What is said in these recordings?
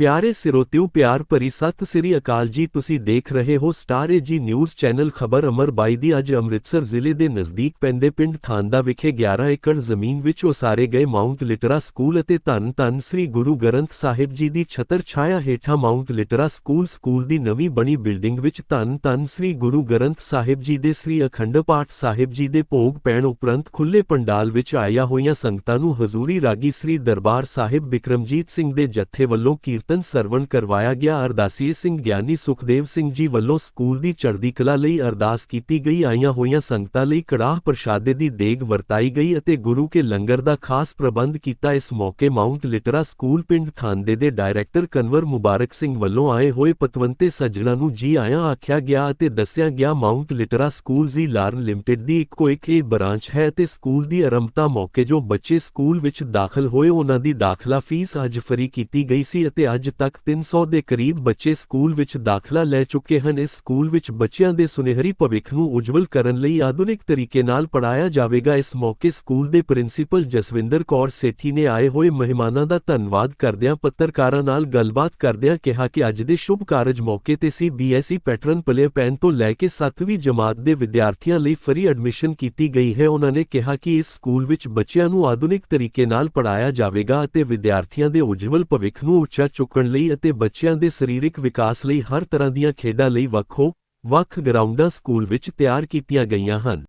ਪਿਆਰੇ ਸਿਰੋਤਿਓ ਪਿਆਰ ਭਰੀ ਸਤਿ ਸ੍ਰੀ ਅਕਾਲ ਜੀ। ਤੁਸੀਂ ਦੇਖ ਰਹੇ ਹੋ ਸਟਾਰ ਜੀ ਨਿਊਜ਼ ਚੈਨਲ ਖਬਰ ਅਮਰ ਬਾਈ ਦੀ। ਅੱਜ ਅੰਮ੍ਰਿਤਸਰ ਜ਼ਿਲ੍ਹੇ ਦੇ ਨਜ਼ਦੀਕ ਪੈਂਦੇ ਪਿੰਡ ਥਾਂਦਾ ਵਿਖੇ 11 ਏਕੜ ਜ਼ਮੀਨ ਵਿੱਚ ਉਸਾਰੇ ਗਏ ਮਾਊਂਟ ਲਿਟਰਾ ਸਕੂਲ ਅਤੇ ਧੰਨ ਧੰਨ ਸ੍ਰੀ ਗੁਰੂ ਗ੍ਰੰਥ ਸਾਹਿਬ ਜੀ ਦੀ ਛਤਰ ਛਾਇਆ ਹੇਠਾਂ ਮਾਊਂਟ ਲਿਟਰਾ ਸਕੂਲ ਸਕੂਲ ਦੀ ਨਵੀਂ ਬਣੀ ਬਿਲਡਿੰਗ ਵਿੱਚ ਧੰਨ ਧੰਨ ਸ੍ਰੀ ਗੁਰੂ ਗ੍ਰੰਥ ਸਾਹਿਬ ਜੀ ਦੇ ਸ੍ਰੀ ਅਖੰਡ ਪਾਠ ਸਾਹਿਬ ਜੀ ਦੇ ਭੋਗ ਪੈਣ ਉਪਰੰਤ ਖੁੱਲੇ ਪੰਡਾਲ ਵਿੱਚ ਆਇਆ ਹੋਈਆਂ ਸੰਗਤਾਂ ਨੂੰ ਹਜ਼ੂਰੀ ਰਾਗੀ ਸ੍ਰੀ ਦਰਬਾਰ ਸਾਹਿਬ ਬਿਕਰਮਜੀਤ ਸਿੰਘ ਦੇ ਜੱਥੇ ਵੱਲੋਂ ਕੀਰਤਨ ਸਰਵਣ ਕਰਵਾਇਆ ਗਿਆ। ਅਰਦਾਸੀਏ ਸਿੰਘ ਗਿਆਨੀ ਸੁਖਦੇਵ ਸਿੰਘ ਜੀ ਵੱਲੋਂ ਸਕੂਲ ਦੀ ਚੜ੍ਹਦੀ ਕਲਾ ਲਈ ਅਰਦਾਸ ਕੀਤੀ ਗਈ। ਆਈਆਂ ਹੋਈਆਂ ਸੰਗਤਾਂ ਲਈ ਕੜਾਹ ਪ੍ਰਸ਼ਾਦੇ ਦੀ ਦੇਗ ਵਰਤਾਈ ਗਈ ਅਤੇ ਗੁਰੂ ਕੇ ਲੰਗਰ ਦਾ ਖਾਸ ਪ੍ਰਬੰਧ ਕੀਤਾ। ਇਸ ਮੌਕੇ ਮਾਊਂਟ ਲਿਟਰਾ ਸਕੂਲ ਪਿੰਡ ਥਾਂਦੇ ਦੇ ਡਾਇਰੈਕਟਰ ਕਨਵਰ ਮੁਬਾਰਕ ਸਿੰਘ ਵੱਲੋਂ ਆਏ ਹੋਏ ਪਤਵੰਤੇ ਸੱਜਣਾ ਨੂੰ ਜੀ ਆਇਆਂ ਆਖਿਆ ਗਿਆ ਅਤੇ ਦੱਸਿਆ ਗਿਆ, ਮਾਊਂਟ ਲਿਟਰਾ ਸਕੂਲ ਜੀ ਲਾਰਨ ਲਿਮਟਿਡ ਦੀ ਇੱਕੋ ਇੱਕ ਇਹ ਬ੍ਰਾਂਚ ਹੈ ਅਤੇ ਸਕੂਲ ਦੀ ਆਰੰਭਤਾ ਮੌਕੇ ਜੋ ਬੱਚੇ ਸਕੂਲ ਵਿੱਚ ਦਾਖਲ ਹੋਏ, ਉਹਨਾਂ ਦੀ ਦਾਖਲਾ ਫੀਸ ਅੱਜ ਫਰੀ ਕੀਤੀ ਗਈ ਸੀ ਅਤੇ ਅੱਜ ਅੱਜ ਤੱਕ 300 ਦੇ ਕਰੀਬ ਬੱਚੇ ਸਕੂਲ ਵਿੱਚ ਦਾਖਲਾ ਲੈ ਚੁੱਕੇ ਹਨ। ਇਸ ਸਕੂਲ ਵਿੱਚ ਬੱਚਿਆਂ ਦੇ ਸੁਨਹਿਰੀ ਭਵਿੱਖ ਨੂੰ ਉਜਵਲ ਕਰਨ ਲਈ ਆਧੁਨਿਕ ਤਰੀਕੇ ਨਾਲ ਪੜਾਇਆ ਜਾਵੇਗਾ। ਇਸ ਮੌਕੇ ਸਕੂਲ ਦੇ ਪ੍ਰਿੰਸੀਪਲ ਜਸਵਿੰਦਰ ਕੌਰ ਸੇਠੀ ਨੇ ਆਏ ਹੋਏ ਮਹਿਮਾਨਾਂ ਦਾ ਧੰਨਵਾਦ ਕਰਦਿਆਂ ਪੱਤਰਕਾਰਾਂ ਨਾਲ ਗੱਲਬਾਤ ਕਰਦਿਆਂ ਕਿਹਾ ਕਿ ਅੱਜ ਦੇ ਸ਼ੁਭ ਕਾਰਜ ਮੌਕੇ ਤੇ ਸੀ ਬੀਐਸਸੀ ਪੈਟਰਨ ਪਲੇ ਪੈਨ ਤੋਂ ਲੈ ਕੇ 7ਵੀਂ ਜਮਾਤ ਦੇ ਵਿਦਿਆਰਥੀਆਂ ਲਈ ਫਰੀ ਐਡਮਿਸ਼ਨ ਕੀਤੀ ਗਈ ਹੈ। ਉਹਨਾਂ ਨੇ ਕਿਹਾ ਕਿ ਇਸ ਸਕੂਲ ਵਿੱਚ ਬੱਚਿਆਂ ਨੂੰ ਆਧੁਨਿਕ ਤਰੀਕੇ ਨਾਲ ਪੜਾਇਆ ਜਾਵੇਗਾ ਅਤੇ ਵਿਦਿਆਰਥੀਆਂ ਦੇ ਉਜਵਲ ਭਵਿੱਖ ਨੂੰ ਉੱਚਾ ਚੁੱਕਣ ਲਈ ਅਤੇ ਬੱਚਿਆਂ ਦੇ ਸਰੀਰਕ ਵਿਕਾਸ ਲਈ ਹਰ ਤਰ੍ਹਾਂ ਦੀਆਂ ਖੇਡਾਂ ਲਈ ਵੱਖੋ ਵੱਖ ਗਰਾਊਂਡਾਂ ਸਕੂਲ ਵਿੱਚ ਤਿਆਰ ਕੀਤੀਆਂ ਗਈਆਂ ਹਨ।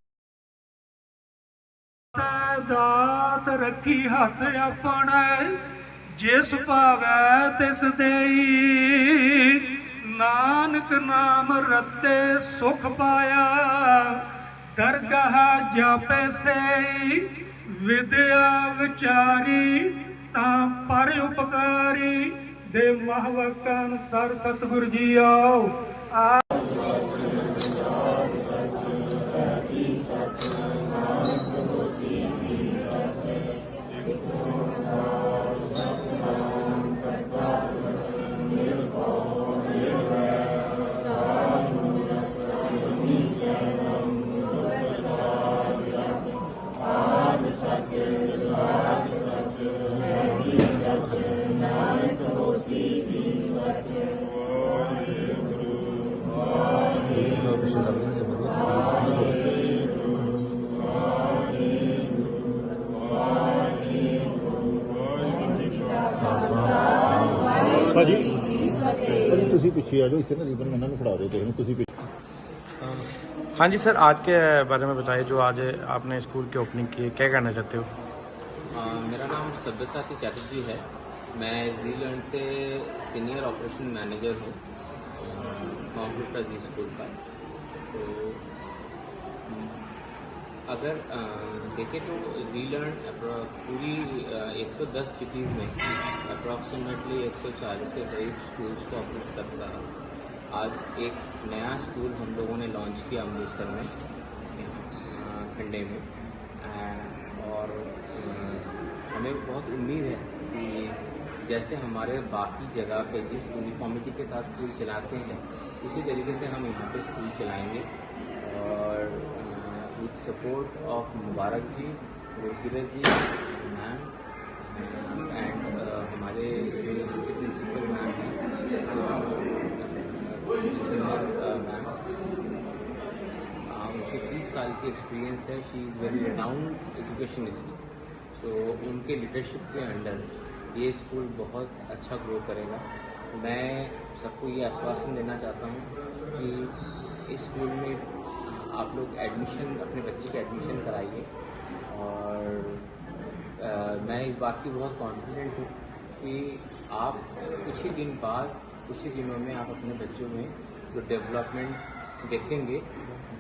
ਦਾਤ ਰੱਖੀ ਹੱਥ ਆਪਣੇ, ਜਿਸ ਭਾਵੈ ਤਿਸ ਦੇਈ। ਨਾਨਕ ਨਾਮ ਰਤੇ ਸੁਖ ਪਾਇਆ, ਦਰਗਾਹ ਜਾਪੇ ਸਈ। ਵਿਦਿਆ ਵਿਚਾਰੀ ਤਾਂ ਪਰ ਉਪਕਾਰੀ ਦੇ ਮਹਵਕਾਂ ਅਨੁਸਾਰ ਸਤਿਗੁਰ ਜੀ ਆਓ। ਆ ਭਾਜੀ ਭਾਜੀ ਤੁਸੀਂ ਪਿੱਛੇ ਆ ਜਾਓ ਇੱਥੇ ਨਾ ਰੀਬਨ ਉਹਨਾਂ ਨੂੰ ਫੜਾ ਦਿਓ ਤੁਸੀਂ ਤੁਸੀਂ ਪਿੱਛੇ हाँ जी सर आज के बारे में बताइए जो आज आपने स्कूल की ओपनिंग की है क्या कहना चाहते हो अ, मेरा नाम सब्यसाची चैटर्जी है मैं जीलैंड से सीनियर ऑपरेशन मैनेजर हूँ कंप्यूटर जी स्कूल का तो अम, अगर देखें तो जीलैंड पूरी अ, 110 सिटीज़ में अप्रॉक्सीमेटली 140 के करीब स्कूल्स को ऑपरेट करता है आज एक नया स्कूल हम लोगों ने लॉन्च किया अमृतसर में खंडे में और हमें बहुत उम्मीद है कि जैसे हमारे बाकी जगह पे जिस यूनिफॉर्मिटी के साथ स्कूल चलाते हैं उसी तरीके से हम यहाँ पे स्कूल चलाएँगे। With support of Mubarak ji रोकिरत ji ma'am and हमारे जो यहाँ के प्रिंसिपल मैम हैं मैम उनके तीस साल की एक्सपीरियंस है she is very renowned educationist so उनके लीडरशिप के अंडर ये स्कूल बहुत अच्छा ग्रो करेगा। मैं सबको ये आश्वासन देना चाहता हूँ कि इस स्कूल में आप लोग एडमिशन अपने बच्चे का एडमिशन कराइए। और अ, मैं इस बात की बहुत कॉन्फिडेंट हूँ कि आप कुछ ही दिन बाद कुछ ही दिनों में आप अपने बच्चों में जो डेवलपमेंट देखेंगे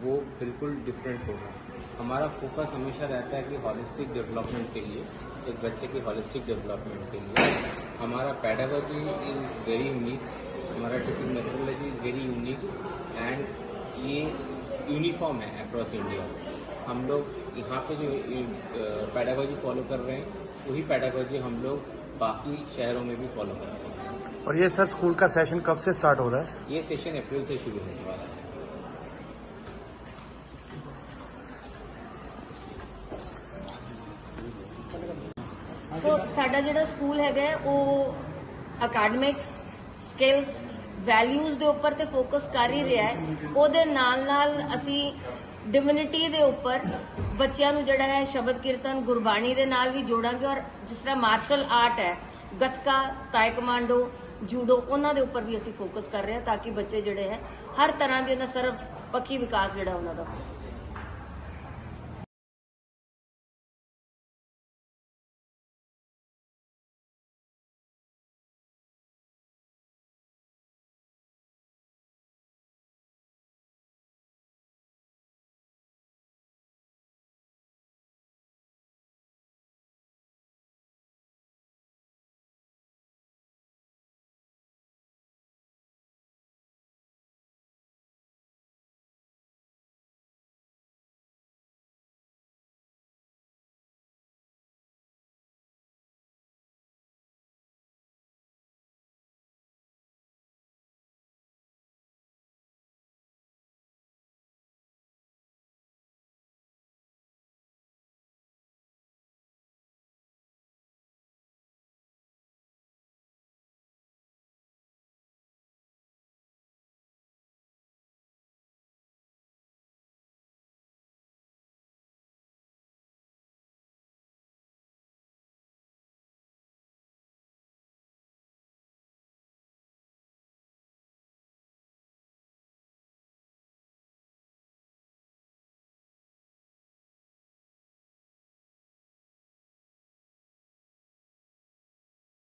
वो बिल्कुल डिफरेंट होगा। हमारा फोकस हमेशा रहता है कि हॉलिस्टिक डेवलपमेंट के लिए एक बच्चे के हॉलिस्टिक डेवलपमेंट के लिए। हमारा पैडागोजी इज़ वेरी यूनिक हमारा teaching methodology is very unique and ये यूनिफॉर्म है अक्रॉस इंडिया हम लोग यहाँ पे जो पैडागोजी फॉलो कर रहे हैं वही पैडागोजी हम लोग बाकी शहरों में भी फॉलो कर रहे हैं और ये सर स्कूल का सेशन कब से स्टार्ट हो रहा है ये सेशन अप्रैल से शुरू होने वाला है ਸੋ ਸਾਡਾ ਜਿਹੜਾ ਸਕੂਲ ਹੈਗਾ ਹੈ, ਉਹ ਅਕੈਡਮਿਕਸ ਸਕਿੱਲਸ ਵੈਲਿਊਜ਼ ਦੇ ਉੱਪਰ ਤੇ ਫੋਕਸ ਕਰ ਹੀ ਰਿਹਾ ਹੈ। ਉਹਦੇ ਨਾਲ ਨਾਲ ਅਸੀਂ ਡਿਵਿਨਿਟੀ ਦੇ ਉੱਪਰ ਬੱਚਿਆਂ ਨੂੰ ਜਿਹੜਾ ਹੈ, ਸ਼ਬਦ ਕੀਰਤਨ, ਗੁਰਬਾਣੀ ਦੇ ਨਾਲ ਵੀ ਜੋੜਾਂਗੇ ਔਰ ਜਿਸ ਤਰ੍ਹਾਂ ਮਾਰਸ਼ਲ ਆਰਟ ਹੈ, ਗੱਤਕਾ ਤਾਇਕਮਾਂਡੋ ਜੂਡੋ, ਉਹਨਾਂ ਦੇ ਉੱਪਰ ਵੀ ਅਸੀਂ ਫੋਕਸ ਕਰ ਰਹੇ ਹਾਂ ਤਾਂ ਕਿ ਬੱਚੇ ਜਿਹੜੇ ਹੈ, ਹਰ ਤਰ੍ਹਾਂ ਦੇ ਉਹਨਾਂ ਸਰਵ ਪੱਖੀ ਵਿਕਾਸ ਜਿਹੜਾ ਉਹਨਾਂ ਦਾ ਹੋ ਸਕੇ।